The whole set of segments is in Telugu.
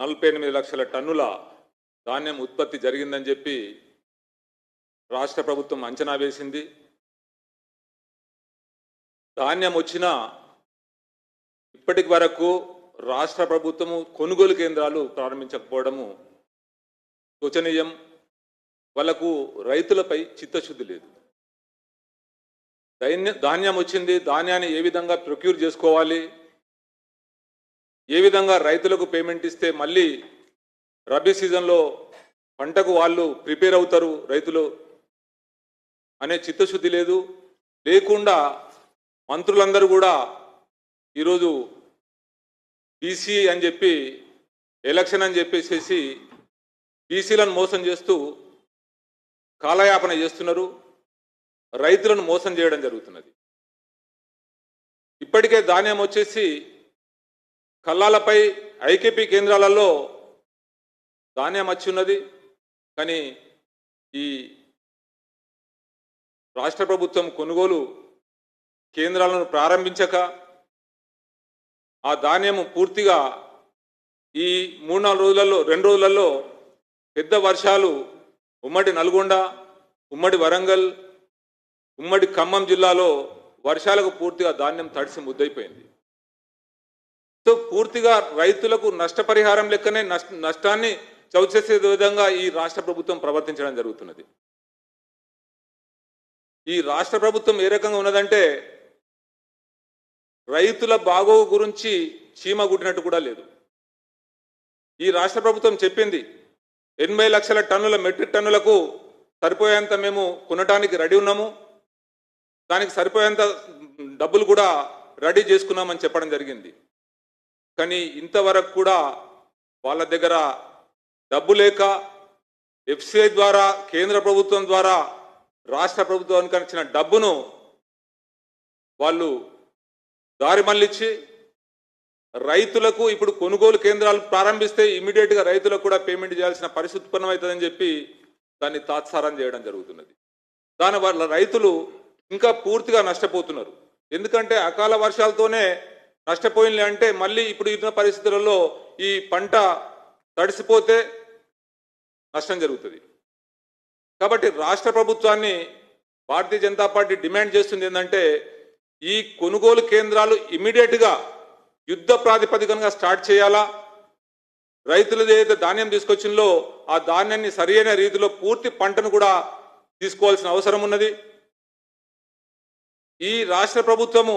నలభై ఎనిమిది లక్షల టన్నుల ధాన్యం ఉత్పత్తి జరిగిందని చెప్పి రాష్ట్ర ప్రభుత్వం అంచనా వేసింది. ధాన్యం వచ్చిన ఇప్పటికి వరకు రాష్ట్ర ప్రభుత్వము కొనుగోలు కేంద్రాలు ప్రారంభించకపోవడము శోచనీయం. వాళ్ళకు రైతులపై చిత్తశుద్ధి లేదు. ధాన్యం వచ్చింది ధాన్యాన్ని ఏ విధంగా ప్రొక్యూర్ చేసుకోవాలి? ఏ విధంగా రైతులకు పేమెంట్ ఇస్తే మళ్ళీ రబీ సీజన్లో పంటకు వాళ్ళు ప్రిపేర్ అవుతారు రైతులు అనే చిత్తశుద్ధి లేదు. లేకుండా మంత్రులందరూ కూడా ఈరోజు బీసీ అని చెప్పి ఎలక్షన్ అని చెప్పేసేసి బీసీలను మోసం చేస్తూ కాలయాపన చేస్తున్నారు. రైతులను మోసం చేయడం జరుగుతున్నది. ఇప్పటికే ధాన్యం వచ్చేసి కల్లాలపై ఐకేపీ కేంద్రాలలో ధాన్యం వచ్చి ఉన్నది. కానీ ఈ రాష్ట్ర ప్రభుత్వం కొనుగోలు కేంద్రాలను ప్రారంభించక ఆ ధాన్యము పూర్తిగా ఈ మూడు నాలుగు రోజులలో రెండు రోజులలో పెద్ద వర్షాలు ఉమ్మడి నల్గొండ ఉమ్మడి వరంగల్ ఉమ్మడి ఖమ్మం జిల్లాలో వర్షాలకు పూర్తిగా ధాన్యం తడిసి ముద్దైపోయింది సో పూర్తిగా రైతులకు నష్టపరిహారం లెక్కనే నష్ట నష్టాన్ని చవిచేసే విధంగా ఈ రాష్ట్ర ప్రభుత్వం ప్రవర్తించడం జరుగుతున్నది. ఈ రాష్ట్ర ప్రభుత్వం ఏ రకంగా ఉన్నదంటే రైతుల బాగోగు గురించి చీమ గుట్టినట్టు కూడా లేదు. ఈ రాష్ట్ర ప్రభుత్వం చెప్పింది ఎనభై లక్షల టన్నుల మెట్రిక్ టన్నులకు సరిపోయేంత మేము కొనటానికి రెడీ ఉన్నాము. దానికి సరిపోయేంత డబ్బులు కూడా రెడీ చేసుకున్నామని చెప్పడం జరిగింది. కానీ ఇంతవరకు కూడా వాళ్ళ దగ్గర డబ్బు లేక ఎఫ్సిఐ ద్వారా కేంద్ర ప్రభుత్వం ద్వారా రాష్ట్ర ప్రభుత్వానికి వచ్చిన డబ్బును వాళ్ళు దారి మళ్ళించి రైతులకు ఇప్పుడు కొనుగోలు కేంద్రాలు ప్రారంభిస్తే ఇమీడియట్గా రైతులకు కూడా పేమెంట్ చేయాల్సిన పరిస్థితి ఉత్పన్నమవుతుందని చెప్పి దాన్ని తాత్సారం చేయడం జరుగుతున్నది. దానివల్ల రైతులు ఇంకా పూర్తిగా నష్టపోతున్నారు. ఎందుకంటే అకాల వర్షాలతోనే నష్టపోయినలే అంటే మళ్ళీ ఇప్పుడు ఇచ్చిన పరిస్థితులలో ఈ పంట తడిసిపోతే నష్టం జరుగుతుంది. కాబట్టి రాష్ట్ర ప్రభుత్వాన్ని భారతీయ జనతా పార్టీ డిమాండ్ చేస్తుంది ఏంటంటే ఈ కొనుగోలు కేంద్రాలు ఇమీడియట్గా యుద్ధ ప్రాతిపదికనగా స్టార్ట్ చేయాలా? రైతులు ఏదైతే ధాన్యం తీసుకొచ్చిందో ఆ ధాన్యాన్ని సరియైన రీతిలో పూర్తి పంటను కూడా తీసుకోవాల్సిన అవసరం ఉన్నది. ఈ రాష్ట్ర ప్రభుత్వము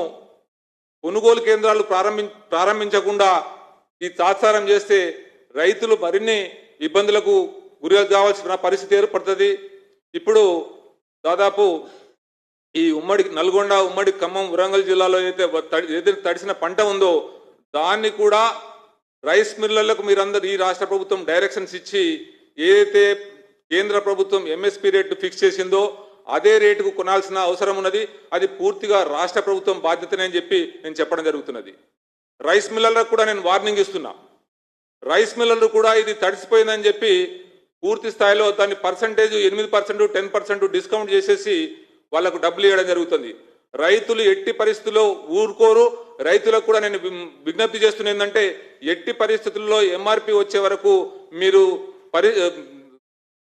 కొనుగోలు కేంద్రాలు ప్రారంభి ప్రారంభించకుండా ఈ తాత్సారం చేస్తే రైతులు మరిన్ని ఇబ్బందులకు గురి కావాల్సిన పరిస్థితి ఏర్పడుతుంది. ఇప్పుడు దాదాపు ఈ ఉమ్మడి నల్గొండ ఉమ్మడి ఖమ్మం వరంగల్ జిల్లాలో అయితే ఏదైతే తడిసిన పంట ఉందో దాన్ని కూడా రైస్ మిల్లర్లకు మీరందరూ ఈ రాష్ట్ర ప్రభుత్వం డైరెక్షన్స్ ఇచ్చి ఏదైతే కేంద్ర ప్రభుత్వం ఎంఎస్పి రేటు ఫిక్స్ చేసిందో అదే రేటుకు కొనాల్సిన అవసరం ఉన్నది. అది పూర్తిగా రాష్ట్ర ప్రభుత్వం బాధ్యతనే అని చెప్పి నేను చెప్పడం జరుగుతున్నది. రైస్ మిల్లర్లకు కూడా నేను వార్నింగ్ ఇస్తున్నా. రైస్ మిల్లర్లు కూడా ఇది తడిసిపోయిందని చెప్పి పూర్తి స్థాయిలో దాన్ని పర్సంటేజ్ ఎనిమిది పర్సెంట్ టెన్ పర్సెంట్ డిస్కౌంట్ చేసేసి వాళ్ళకు డబ్బులు ఇవ్వడం జరుగుతుంది. రైతులు ఎట్టి పరిస్థితుల్లో ఊరుకోరు. రైతులకు కూడా నేను విజ్ఞప్తి చేస్తున్నా ఏంటంటే ఎట్టి పరిస్థితుల్లో ఎంఆర్పి వచ్చే వరకు మీరు పరి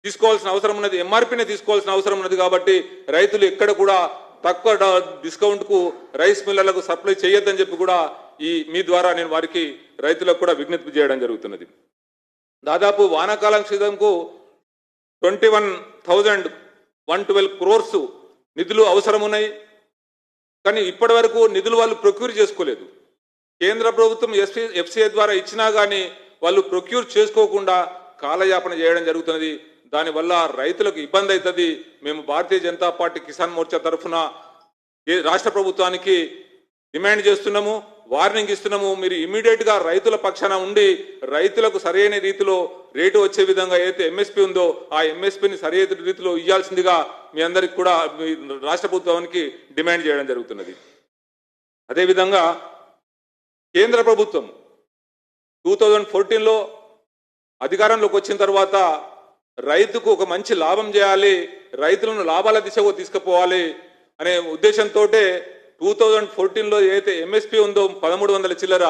తీసుకోవాల్సిన అవసరం ఉన్నది ఎంఆర్పీనే తీసుకోవాల్సిన అవసరం ఉన్నది కాబట్టి రైతులు ఎక్కడ కూడా తక్కువ డిస్కౌంట్కు డిస్కౌంట్కు రైస్ మిల్లర్లకు సప్లై చేయొద్దని చెప్పి కూడా ఈ మీ ద్వారా నేను వారికి రైతులకు కూడా విజ్ఞప్తి చేయడం జరుగుతున్నది. దాదాపు వానాకాలం సీజన్కు twenty one thousand one twelve crores నిధులు అవసరం ఉన్నాయి. కానీ ఇప్పటి వరకు నిధులు వాళ్ళు ప్రొక్యూర్ చేసుకోలేదు. కేంద్ర ప్రభుత్వం ఎస్పీ ఎఫ్సిఐ ద్వారా ఇచ్చినా కానీ వాళ్ళు ప్రొక్యూర్ చేసుకోకుండా కాలయాపన చేయడం జరుగుతున్నది. దానివల్ల రైతులకు ఇబ్బంది అవుతుంది. మేము భారతీయ జనతా పార్టీ కిసాన్ మోర్చా తరఫున ఏ రాష్ట్ర ప్రభుత్వానికి డిమాండ్ చేస్తున్నాము వార్నింగ్ ఇస్తున్నాము. మీరు ఇమీడియట్గా రైతుల పక్షాన ఉండి రైతులకు సరైన రీతిలో రేటు వచ్చే విధంగా ఏదైతే ఎంఎస్పీ ఉందో ఆ ఎంఎస్పిని సరైన రీతిలో ఇవ్వాల్సిందిగా మీ అందరికి కూడా మీ రాష్ట్ర ప్రభుత్వానికి డిమాండ్ చేయడం జరుగుతున్నది. అదేవిధంగా కేంద్ర ప్రభుత్వం టూ థౌజండ్ ఫోర్టీన్లో అధికారంలోకి వచ్చిన తర్వాత రైతుకు ఒక మంచి లాభం చేయాలి రైతులను లాభాల దిశగా తీసుకుపోవాలి అనే ఉద్దేశంతో టూ థౌజండ్ ఫోర్టీన్లో ఏదైతే ఎంఎస్పి ఉందో పదమూడు వందల చిల్లర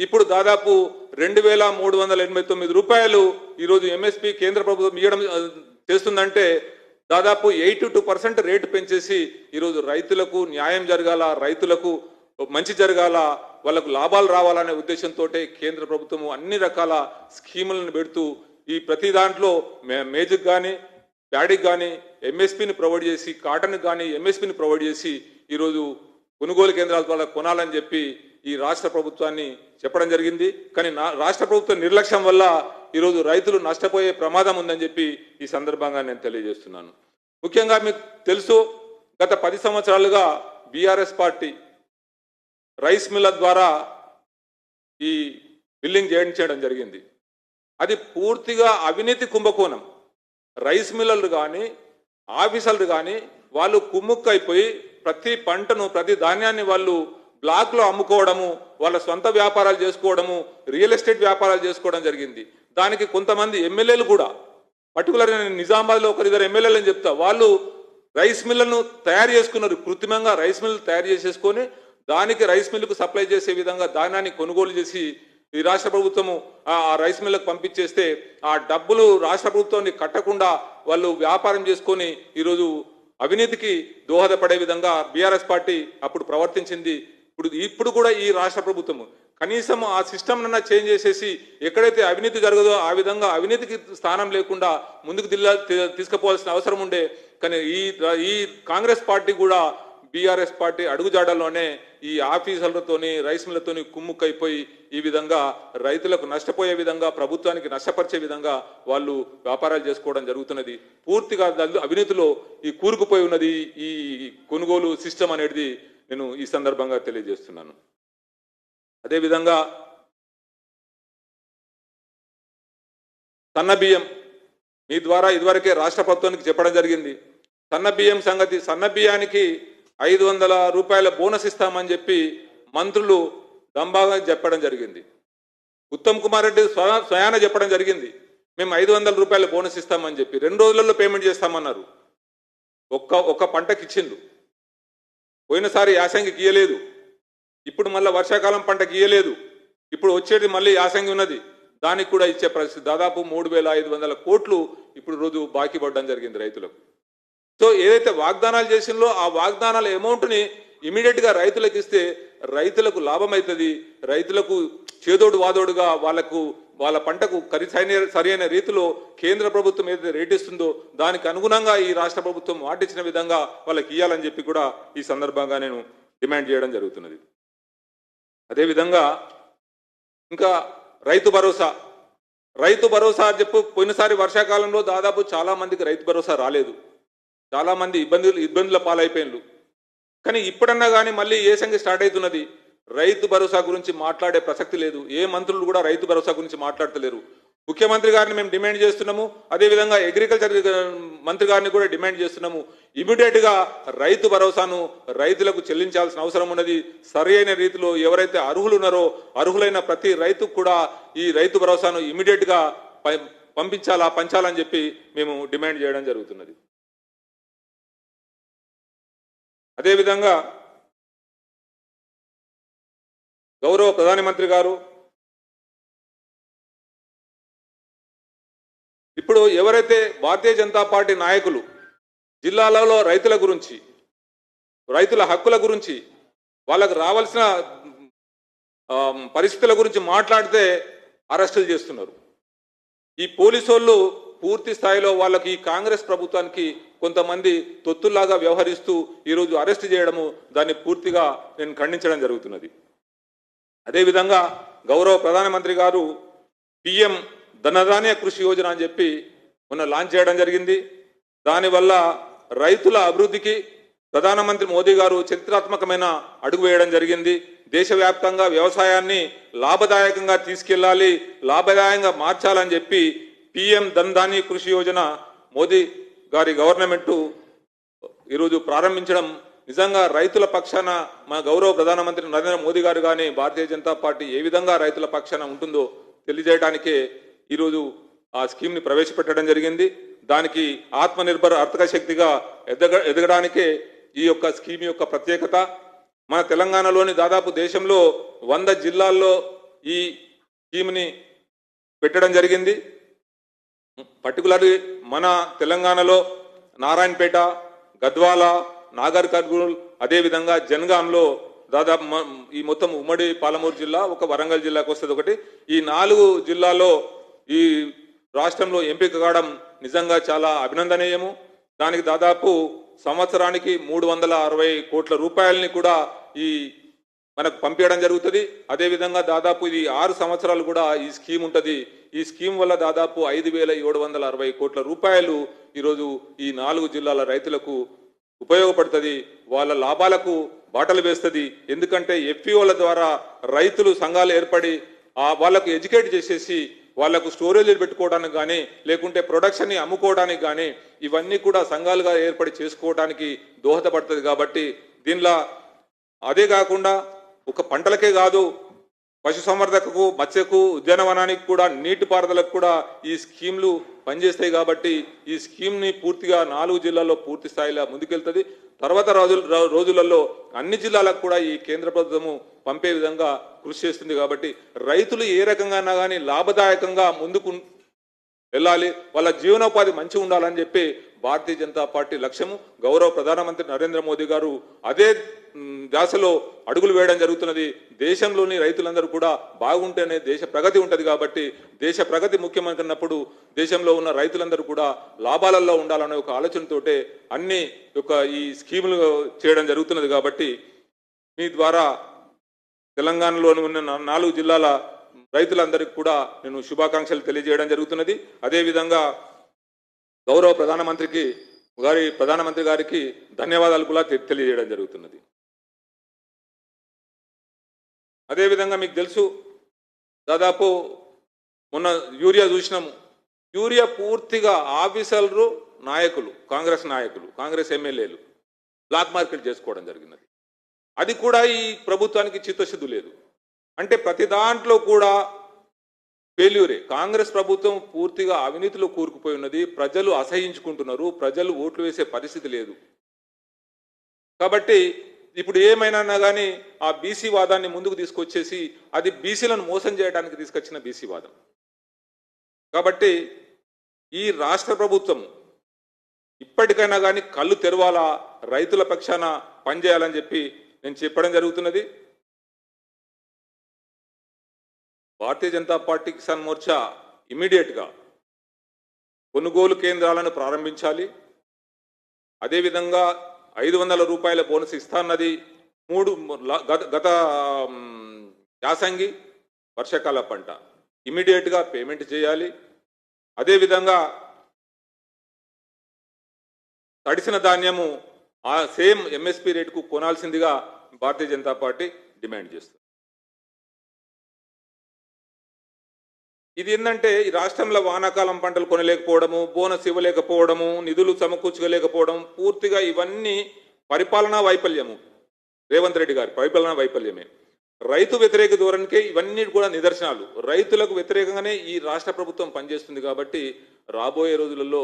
ఇప్పుడు దాదాపు రెండు వేల మూడు వందల ఎనభై తొమ్మిది రూపాయలు ఈరోజు ఎంఎస్పి కేంద్ర ప్రభుత్వం ఇవ్వడం చేస్తుందంటే దాదాపు ఎయిటీ టూ పర్సెంట్ రేటు పెంచేసి ఈరోజు రైతులకు న్యాయం జరగాల రైతులకు మంచి జరగాల వాళ్ళకు లాభాలు రావాలనే ఉద్దేశంతో కేంద్ర ప్రభుత్వం అన్ని రకాల స్కీములను పెడుతూ ఈ ప్రతి దాంట్లో మే- మేజిక్ కానీ ప్యాడీకి కానీ ఎంఎస్పిని ప్రొవైడ్ చేసి కాటన్కి కానీ ఎంఎస్పిని ప్రొవైడ్ చేసి ఈరోజు కొనుగోలు కేంద్రాల ద్వారా కొనాలని చెప్పి ఈ రాష్ట్ర ప్రభుత్వాన్ని చెప్పడం జరిగింది. కానీ నా రాష్ట్ర ప్రభుత్వ నిర్లక్ష్యం వల్ల ఈరోజు రైతులు నష్టపోయే ప్రమాదం ఉందని చెప్పి ఈ సందర్భంగా నేను తెలియజేస్తున్నాను. ముఖ్యంగా మీకు తెలుసు గత పది సంవత్సరాలుగా బీఆర్ఎస్ పార్టీ రైస్ మిల్ల ద్వారా ఈ బిల్లింగ్ చేయించడం జరిగింది. అది పూర్తిగా అవినీతి కుంభకోణం. రైస్ మిల్లర్లు కానీ ఆఫీసర్లు కానీ వాళ్ళు కుమ్ముక్కైపోయి ప్రతి పంటను ప్రతి ధాన్యాన్ని వాళ్ళు బ్లాక్లో అమ్ముకోవడము వాళ్ళ సొంత వ్యాపారాలు చేసుకోవడము రియల్ ఎస్టేట్ వ్యాపారాలు చేసుకోవడం జరిగింది. దానికి కొంతమంది ఎమ్మెల్యేలు కూడా పర్టికులర్ నేను నిజామాబాద్లో ఒకరిద్దరు ఎమ్మెల్యేలు అని చెప్తా వాళ్ళు రైస్ మిల్లను తయారు చేసుకున్నారు. కృత్రిమంగా రైస్ మిల్లు తయారు చేసేసుకొని దానికి రైస్ మిల్లుకు సప్లై చేసే విధంగా ధాన్యాన్ని కొనుగోలు చేసి ఈ రాష్ట్ర ప్రభుత్వము ఆ రైస్ మిల్లకు పంపించేస్తే ఆ డబ్బులు రాష్ట్ర ప్రభుత్వాన్ని కట్టకుండా వాళ్ళు వ్యాపారం చేసుకొని ఈరోజు అవినీతికి దోహదపడే విధంగా బీఆర్ఎస్ పార్టీ అప్పుడు ప్రవర్తించింది. ఇప్పుడు ఇప్పుడు కూడా ఈ రాష్ట్ర ప్రభుత్వము. కనీసం ఆ సిస్టమ్ నన్నా చేంజ్ చేసేసి ఎక్కడైతే అవినీతి జరగదో ఆ విధంగా అవినీతికి స్థానం లేకుండా ముందుకు దిల్లా తీసుకుపోవాల్సిన అవసరం ఉండే. కానీ ఈ ఈ కాంగ్రెస్ పార్టీ కూడా బీఆర్ఎస్ పార్టీ అడుగుజాడల్లోనే ఈ ఆఫీసర్లతోని రైస్ మిల్లతోని కుమ్ముక్కైపోయి ఈ విధంగా రైతులకు నష్టపోయే విధంగా ప్రభుత్వానికి నష్టపరిచే విధంగా వాళ్ళు వ్యాపారాలు చేసుకోవడం జరుగుతున్నది. పూర్తిగా అవినీతిలో ఈ కూరుకుపోయి ఉన్నది ఈ కొనుగోలు సిస్టమ్ అనేది నేను ఈ సందర్భంగా తెలియజేస్తున్నాను. అదేవిధంగా సన్న బియ్యం మీ ద్వారా ఇదివరకే రాష్ట్ర ప్రభుత్వానికి చెప్పడం జరిగింది. సన్న బియ్యం సంగతి సన్న బియ్యానికి ఐదు వందల రూపాయల బోనస్ ఇస్తామని చెప్పి మంత్రులు దంబాగా చెప్పడం జరిగింది. ఉత్తమ్ కుమార్ రెడ్డి స్వ- స్వయాన చెప్పడం జరిగింది. మేము ఐదు వందల రూపాయల బోనస్ ఇస్తామని చెప్పి. రెండు రోజులలో పేమెంట్ చేస్తామన్నారు. ఒక్క ఒక్క పంటకి ఇచ్చిండు పోయినసారి యాసంగి గీయలేదు. ఇప్పుడు మళ్ళీ వర్షాకాలం పంట గీయలేదు. ఇప్పుడు వచ్చేది మళ్ళీ యాసంగి ఉన్నది. దానికి కూడా ఇచ్చే పరిస్థితి దాదాపు మూడు వేల ఐదు వందల కోట్లు ఇప్పుడు రోజు బాకీ పడడం జరిగింది రైతులకు. సో ఏదైతే వాగ్దానాలు చేసిందో ఆ వాగ్దానాల అమౌంట్ని ఇమీడియట్గా రైతులకు ఇస్తే రైతులకు లాభం అవుతుంది రైతులకు చేదోడు వాదోడుగా వాళ్ళకు వాళ్ళ పంటకు కరి సరైన రీతిలో కేంద్ర ప్రభుత్వం ఏదైతే రేట్ ఇస్తుందో దానికి అనుగుణంగా ఈ రాష్ట్ర ప్రభుత్వం వాటిచ్చిన విధంగా వాళ్ళకి ఇవ్వాలని చెప్పి కూడా ఈ సందర్భంగా నేను డిమాండ్ చేయడం జరుగుతున్నది. అదేవిధంగా ఇంకా రైతు భరోసా రైతు భరోసా అని చెప్పు పోయినసారి వర్షాకాలంలో దాదాపు చాలామందికి రైతు భరోసా రాలేదు. చాలామంది ఇబ్బందులు ఇబ్బందుల పాలైపోయినారు కానీ ఇప్పుడన్నా కానీ మళ్ళీ ఏ సంఖ్య స్టార్ట్ అవుతున్నది రైతు భరోసా గురించి మాట్లాడే ప్రసక్తి లేదు. ఏ మంత్రులు కూడా రైతు భరోసా గురించి మాట్లాడతలేరు. ముఖ్యమంత్రి గారిని మేము డిమాండ్ చేస్తున్నాము. అదేవిధంగా అగ్రికల్చర్ మంత్రి గారిని కూడా డిమాండ్ చేస్తున్నాము. ఇమీడియట్గా రైతు భరోసాను రైతులకు చెల్లించాల్సిన అవసరం ఉన్నది. సరైన రీతిలో ఎవరైతే అర్హులు ఉన్నారో అర్హులైన ప్రతి రైతుకు కూడా ఈ రైతు భరోసాను ఇమీడియట్గా పంపించాలా పంచాలని చెప్పి మేము డిమాండ్ చేయడం జరుగుతున్నది. అదేవిధంగా గౌరవ ప్రధానమంత్రి గారు ఇప్పుడు ఎవరైతే భారతీయ జనతా పార్టీ నాయకులు జిల్లాలలో రైతుల గురించి రైతుల హక్కుల గురించి వాళ్ళకు రావాల్సిన పరిస్థితుల గురించి మాట్లాడితే అరెస్టులు చేస్తున్నారు. ఈ పోలీసు వాళ్ళు పూర్తి స్థాయిలో వాళ్ళకి ఈ కాంగ్రెస్ ప్రభుత్వానికి కొంతమంది తొత్తుల్లాగా వ్యవహరిస్తూ ఈరోజు అరెస్ట్ చేయడము దాన్ని పూర్తిగా నేను ఖండించడం జరుగుతున్నది. అదేవిధంగా గౌరవ ప్రధానమంత్రి గారు పిఎం ధనధాన్య కృషి యోజన అని చెప్పి మొన్న లాంచ్ చేయడం జరిగింది. దానివల్ల రైతుల అభివృద్ధికి ప్రధానమంత్రి మోదీ గారు చరిత్రాత్మకమైన అడుగు వేయడం జరిగింది. దేశవ్యాప్తంగా వ్యవసాయాన్ని లాభదాయకంగా తీసుకెళ్ళాలి లాభదాయంగా మార్చాలని చెప్పి పిఎం ధన్ధాని కృషి యోజన మోదీ గారి గవర్నమెంటు ఈరోజు ప్రారంభించడం నిజంగా రైతుల పక్షాన మా గౌరవ ప్రధానమంత్రి నరేంద్ర మోదీ గారు కానీ భారతీయ జనతా పార్టీ ఏ విధంగా రైతుల పక్షాన ఉంటుందో తెలియజేయడానికే ఈరోజు ఆ స్కీమ్ని ప్రవేశపెట్టడం జరిగింది. దానికి ఆత్మనిర్భర్ ఆర్థిక శక్తిగా ఎదగ ఎదగడానికే ఈ యొక్క స్కీమ్ యొక్క ప్రత్యేకత. మన తెలంగాణలోని దాదాపు దేశంలో వంద జిల్లాల్లో ఈ స్కీమ్ని పెట్టడం జరిగింది. పర్టికులర్లీ మన తెలంగాణలో నారాయణపేట గద్వాల నాగర్ కర్నూల్ అదేవిధంగా జనగాంలో దాదాపు ఈ మొత్తం ఉమ్మడి పాలమూరు జిల్లా ఒక వరంగల్ జిల్లాకు వస్తుంది ఒకటి. ఈ నాలుగు జిల్లాలో ఈ రాష్ట్రంలో ఎంపిక కావడం నిజంగా చాలా అభినందనీయము. దానికి దాదాపు సంవత్సరానికి మూడు వందల అరవై కోట్ల రూపాయలని కూడా ఈ మనకు పంపించడం జరుగుతుంది. అదేవిధంగా దాదాపు ఇది ఆరు సంవత్సరాలు కూడా ఈ స్కీమ్ ఉంటుంది. ఈ స్కీమ్ వల్ల దాదాపు ఐదు వేల ఏడు వందల అరవై కోట్ల రూపాయలు ఈరోజు ఈ నాలుగు జిల్లాల రైతులకు ఉపయోగపడుతుంది. వాళ్ళ లాభాలకు బాటలు వేస్తుంది. ఎందుకంటే ఎఫ్పిఓల ద్వారా రైతులు సంఘాలు ఏర్పడి ఆ వాళ్ళకు ఎడ్యుకేట్ చేసేసి వాళ్ళకు స్టోరేజ్లు పెట్టుకోవడానికి కానీ లేకుంటే ప్రొడక్షన్ని అమ్ముకోవడానికి కానీ ఇవన్నీ కూడా సంఘాలుగా ఏర్పడి చేసుకోవడానికి దోహదపడుతుంది కాబట్టి దీనిలో అదే కాకుండా ఒక పంటలకే కాదు పశు సంవర్ధకకు మత్స్యకు ఉద్యానవనానికి కూడా నీటిపారుదలకు కూడా ఈ స్కీమ్లు పనిచేస్తాయి కాబట్టి ఈ స్కీమ్ని పూర్తిగా నాలుగు జిల్లాల్లో పూర్తి స్థాయిలో ముందుకెళ్తుంది. తర్వాత రోజుల రోజులలో అన్ని జిల్లాలకు కూడా ఈ కేంద్ర ప్రభుత్వము పంపే విధంగా కృషి చేస్తుంది కాబట్టి రైతులు ఏ రకంగా కానీ లాభదాయకంగా ముందుకు వెళ్ళాలి వాళ్ళ జీవనోపాధి మంచిగా ఉండాలని చెప్పి భారతీయ జనతా పార్టీ లక్ష్యము. గౌరవ ప్రధానమంత్రి నరేంద్ర మోదీ గారు అదే దాసలో అడుగులు వేయడం జరుగుతున్నది. దేశంలోని రైతులందరూ కూడా బాగుంటేనే దేశ ప్రగతి ఉంటుంది కాబట్టి దేశ ప్రగతి ముఖ్యమనుకున్నప్పుడు దేశంలో ఉన్న రైతులందరూ కూడా లాభాలలో ఉండాలనే ఒక ఆలోచనతోటే అన్ని యొక్క ఈ స్కీములు చేయడం జరుగుతున్నది కాబట్టి మీ ద్వారా తెలంగాణలోని ఉన్న నాలుగు జిల్లాల రైతులందరికీ కూడా నేను శుభాకాంక్షలు తెలియజేయడం జరుగుతున్నది. అదేవిధంగా గౌరవ ప్రధానమంత్రికి గారి ప్రధానమంత్రి గారికి ధన్యవాదాలు కూడా తెలియజేయడం జరుగుతున్నది. అదేవిధంగా మీకు తెలుసు దాదాపు మొన్న యూరియా చూసినాము యూరియా పూర్తిగా ఆఫీసర్లు నాయకులు కాంగ్రెస్ నాయకులు కాంగ్రెస్ ఎమ్మెల్యేలు బ్లాక్ మార్కెట్ చేసుకోవడం జరిగినది. అది కూడా ఈ ప్రభుత్వానికి చిత్తశుద్ధి లేదు. అంటే ప్రతి దాంట్లో కూడా ఫెయిల్యూరే కాంగ్రెస్ ప్రభుత్వం పూర్తిగా అవినీతిలో కూరుకుపోయి ఉన్నది. ప్రజలు అసహించుకుంటున్నారు. ప్రజలు ఓట్లు వేసే పరిస్థితి లేదు. కాబట్టి ఇప్పుడు ఏమైనా కానీ ఆ బీసీ వాదాన్ని ముందుకు తీసుకొచ్చేసి అది బీసీలను మోసం చేయడానికి తీసుకొచ్చిన బీసీ వాదం. కాబట్టి ఈ రాష్ట్ర ప్రభుత్వం ఇప్పటికైనా కానీ కళ్ళు తెరవాలా? రైతుల పక్షాన పనిచేయాలని చెప్పి నేను చెప్పడం జరుగుతున్నది. భారతీయ జనతా పార్టీ కిసాన్ మోర్చా ఇమీడియట్గా కొనుగోలు కేంద్రాలను ప్రారంభించాలి. అదేవిధంగా ఐదు వందల రూపాయల బోనస్ ఇస్తాన్నది మూడు గత గత యాసంగి వర్షాకాల పంట. ఇమీడియట్గా పేమెంట్ చేయాలి. అదేవిధంగా తడిసిన ధాన్యము ఆ సేమ్ ఎంఎస్పి రేటుకు కొనాల్సిందిగా భారతీయ జనతా పార్టీ డిమాండ్ చేస్తుంది. ఇది ఏంటంటే ఈ రాష్ట్రంలో వానాకాలం పంటలు కొనలేకపోవడము బోనస్ ఇవ్వలేకపోవడము నిధులు సమకూర్చుకోలేకపోవడం పూర్తిగా ఇవన్నీ పరిపాలనా వైఫల్యము. రేవంత్ రెడ్డి గారి పరిపాలనా వైఫల్యమే. రైతు వ్యతిరేక ధోరణికే ఇవన్నీ కూడా నిదర్శనాలు. రైతులకు వ్యతిరేకంగానే ఈ రాష్ట్ర ప్రభుత్వం పనిచేస్తుంది కాబట్టి రాబోయే రోజులలో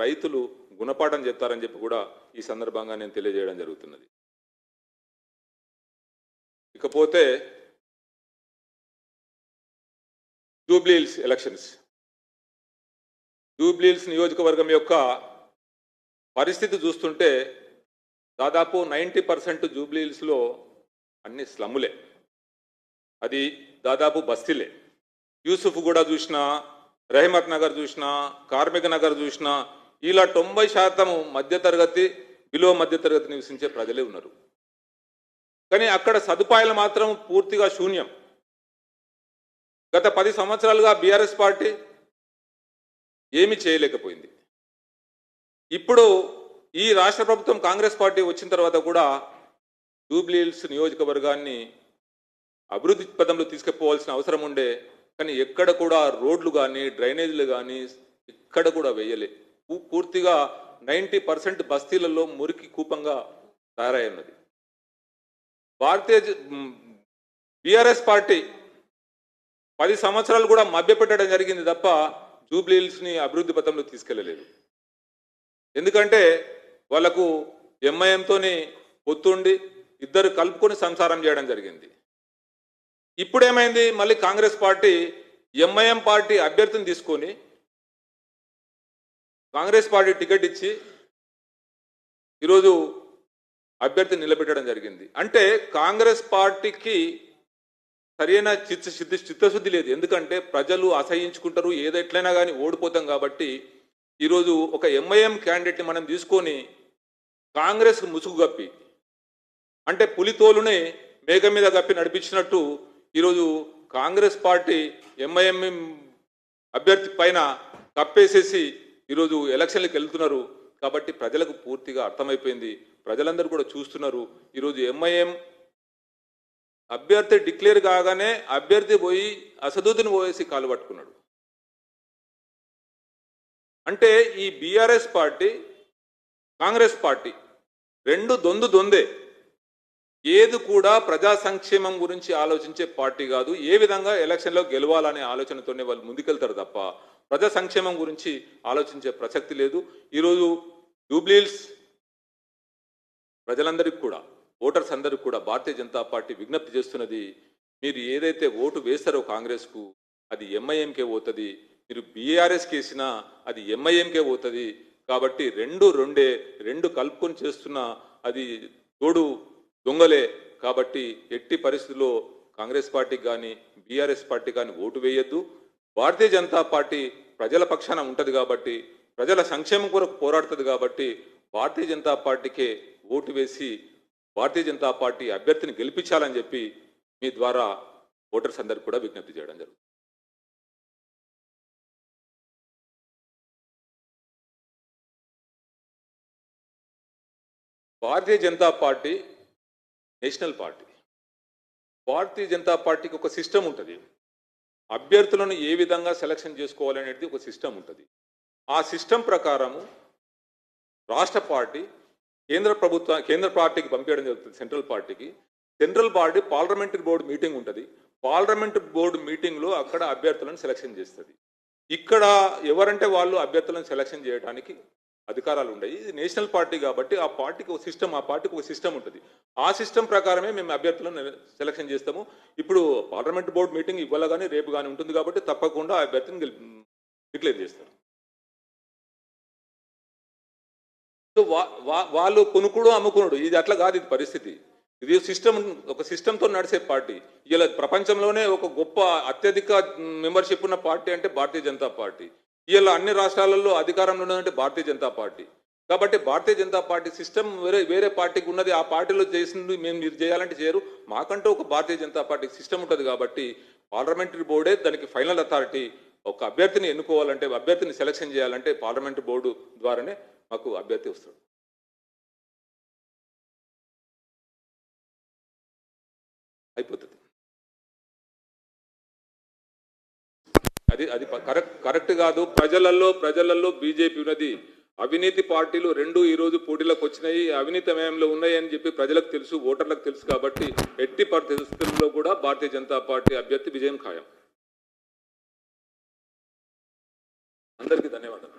రైతులు గుణపాఠం చెప్తారని చెప్పి కూడా ఈ సందర్భంగా నేను తెలియజేయడం జరుగుతున్నది. ఇకపోతే జూబ్లీహిల్స్ ఎలక్షన్స్. జూబ్లీహిల్స్ నియోజకవర్గం యొక్క పరిస్థితి చూస్తుంటే దాదాపు నైంటీ పర్సెంట్ జూబ్లీహిల్స్లో అన్ని స్లమ్ములే. అది దాదాపు బస్తీలే. యూసుఫ్ కూడా చూసినా రహమత్ నగర్ చూసినా కార్మిక నగర్ చూసినా ఇలా తొంభై శాతం మధ్యతరగతి బిలో మధ్యతరగతి నివసించే ప్రజలే ఉన్నారు. కానీ అక్కడ సదుపాయాలు మాత్రం పూర్తిగా శూన్యం. గత పది సంవత్సరాలుగా బీఆర్ఎస్ పార్టీ ఏమీ చేయలేకపోయింది. ఇప్పుడు ఈ రాష్ట్ర ప్రభుత్వం కాంగ్రెస్ పార్టీ వచ్చిన తర్వాత కూడా జూబ్లీహిల్స్ నియోజకవర్గాన్ని అభివృద్ధి పదంలో తీసుకుపోవాల్సిన అవసరం ఉండే కానీ ఎక్కడ కూడా రోడ్లు కానీ డ్రైనేజీలు కానీ ఎక్కడ కూడా వేయలే. పూర్తిగా నైంటీ పర్సెంట్ బస్తీలలో మురికి కూపంగా తయారై ఉన్నది. భారతీయ బీఆర్ఎస్ పార్టీ పది సంవత్సరాలు కూడా మభ్యపెట్టడం జరిగింది తప్ప జూబ్లీహిల్స్ని అభివృద్ధి పథంలో తీసుకెళ్ళలేదు ఎందుకంటే వాళ్ళకు ఎంఐఎంతోని పొత్తుండి ఇద్దరు కలుపుకొని సంసారం చేయడం జరిగింది. ఇప్పుడేమైంది? మళ్ళీ కాంగ్రెస్ పార్టీ ఎంఐఎం పార్టీ అభ్యర్థిని తీసుకొని కాంగ్రెస్ పార్టీ టికెట్ ఇచ్చి ఈరోజు అభ్యర్థిని నిలబెట్టడం జరిగింది. అంటే కాంగ్రెస్ పార్టీకి సరైన చిత్త చిత్తశుద్ధి లేదు. ఎందుకంటే ప్రజలు అసహించుకుంటారు ఏదెట్లైనా కానీ ఓడిపోతాం కాబట్టి ఈరోజు ఒక ఎంఐఎం క్యాండిడేట్ని మనం తీసుకొని కాంగ్రెస్ ముసుగు కప్పి అంటే పులితోలునే మేఘ మీద కప్పి నడిపించినట్టు ఈరోజు కాంగ్రెస్ పార్టీ ఎంఐఎం అభ్యర్థి పైన కప్పేసేసి ఈరోజు ఎలక్షన్లకు వెళ్తున్నారు. కాబట్టి ప్రజలకు పూర్తిగా అర్థమైపోయింది. ప్రజలందరూ కూడా చూస్తున్నారు. ఈరోజు ఎంఐఎం అభ్యర్థి డిక్లేర్ కాగానే అభ్యర్థి పోయి అసదుద్దీన్ పోయేసి కాలు పట్టుకున్నాడు. అంటే ఈ బీఆర్ఎస్ పార్టీ కాంగ్రెస్ పార్టీ రెండు దొందు దొందే. ఏది కూడా ప్రజా సంక్షేమం గురించి ఆలోచించే పార్టీ కాదు. ఏ విధంగా ఎలక్షన్లో గెలవాలనే ఆలోచనతోనే వాళ్ళు ముందుకెళ్తారు తప్ప ప్రజా సంక్షేమం గురించి ఆలోచించే ప్రసక్తి లేదు. ఈరోజు జూబ్లీల్స్ ప్రజలందరికీ కూడా ఓటర్స్ అందరికీ కూడా భారతీయ జనతా పార్టీ విజ్ఞప్తి చేస్తున్నది మీరు ఏదైతే ఓటు వేస్తారో కాంగ్రెస్కు అది ఎంఐఎంకే పోతుంది. మీరు బీఆర్ఎస్కి వేసినా అది ఎంఐఎంకే పోతుంది. కాబట్టి రెండు రెండే రెండు కలుపుకొని చేస్తున్న అది తోడు దొంగలే. కాబట్టి ఎట్టి పరిస్థితుల్లో కాంగ్రెస్ పార్టీకి కానీ బీఆర్ఎస్ పార్టీ కానీ ఓటు వేయొద్దు. భారతీయ జనతా పార్టీ ప్రజల పక్షాన ఉంటుంది కాబట్టి ప్రజల సంక్షేమం కొరకు పోరాడుతుంది కాబట్టి భారతీయ జనతా పార్టీకే ఓటు వేసి భారతీయ జనతా పార్టీ అభ్యర్థిని గెలిపించాలని చెప్పి మీ ద్వారా ఓటర్స్ అందరికి కూడా విజ్ఞప్తి చేయడం జరుగుతుంది. Bharatiya Janata party national party. Bharatiya Janata పార్టీకి ఒక సిస్టమ్ ఉంటుంది. అభ్యర్థులను ఏ విధంగా సెలక్షన్ చేసుకోవాలనేది ఒక సిస్టమ్ ఉంటుంది. ఆ సిస్టమ్ ప్రకారము రాష్ట్ర పార్టీ కేంద్ర ప్రభుత్వ కేంద్ర పార్టీకి పంపించడం జరుగుతుంది సెంట్రల్ పార్టీకి. Central party parliamentary board meeting ఉంటుంది. పార్లమెంటరీ బోర్డు మీటింగ్లో అక్కడ అభ్యర్థులను సెలక్షన్ చేస్తుంది. ఇక్కడ ఎవరంటే వాళ్ళు అభ్యర్థులను సెలక్షన్ చేయడానికి అధికారాలు ఉన్నాయి ఇది నేషనల్ పార్టీ కాబట్టి ఆ పార్టీకి ఒక సిస్టమ్ ఆ పార్టీకి ఒక సిస్టమ్ ఉంటుంది. ఆ సిస్టమ్ ప్రకారమే మేము అభ్యర్థులను సెలక్షన్ చేస్తాము. ఇప్పుడు పార్లమెంట్ బోర్డు మీటింగ్ ఇవ్వాల కానీ రేపు కానీ ఉంటుంది కాబట్టి తప్పకుండా ఆ అభ్యర్థిని డిక్లేర్ చేస్తారు. వాళ్ళు కొనుక్కుడు అమ్ముకునుడు. ఇది అట్లా కాదు ఇది పరిస్థితి. ఇది సిస్టమ్ ఒక సిస్టమ్తో నడిచే పార్టీ. ఇలా ప్రపంచంలోనే ఒక గొప్ప అత్యధిక మెంబర్షిప్ ఉన్న పార్టీ అంటే భారతీయ జనతా పార్టీ. ఇలా అన్ని రాష్ట్రాలలో అధికారంలో ఉన్నదంటే భారతీయ జనతా పార్టీ. కాబట్టి భారతీయ జనతా పార్టీ సిస్టమ్ వేరే వేరే పార్టీకి ఉన్నది. ఆ పార్టీలో చేసింది మేము మీరు చేయాలంటే చేయరు. మాకంటూ ఒక భారతీయ జనతా పార్టీ సిస్టమ్ ఉంటుంది కాబట్టి పార్లమెంటరీ బోర్డే దానికి ఫైనల్ అథారిటీ ఒక అభ్యర్థిని ఎన్నుకోవాలంటే అభ్యర్థిని సెలక్షన్ చేయాలంటే పార్లమెంటరీ బోర్డు ద్వారానే మాకు అభ్యర్థి వస్తాడు. అయిపోతుంది. అది అది కరెక్ట్ కరెక్ట్ కాదు. ప్రజలలో ప్రజలలో బీజేపీ ఉన్నది. అవినీతి పార్టీలు రెండు ఈరోజు పోటీలకు వచ్చినాయి. అవినీతమయంలో ఉన్నాయి అని చెప్పి ప్రజలకు తెలుసు ఓటర్లకు తెలుసు కాబట్టి ఎట్టి పరిస్థితుల్లో కూడా భారతీయ జనతా పార్టీ అభ్యర్థి విజయం ఖాయం. అందరికీ ధన్యవాదాలు.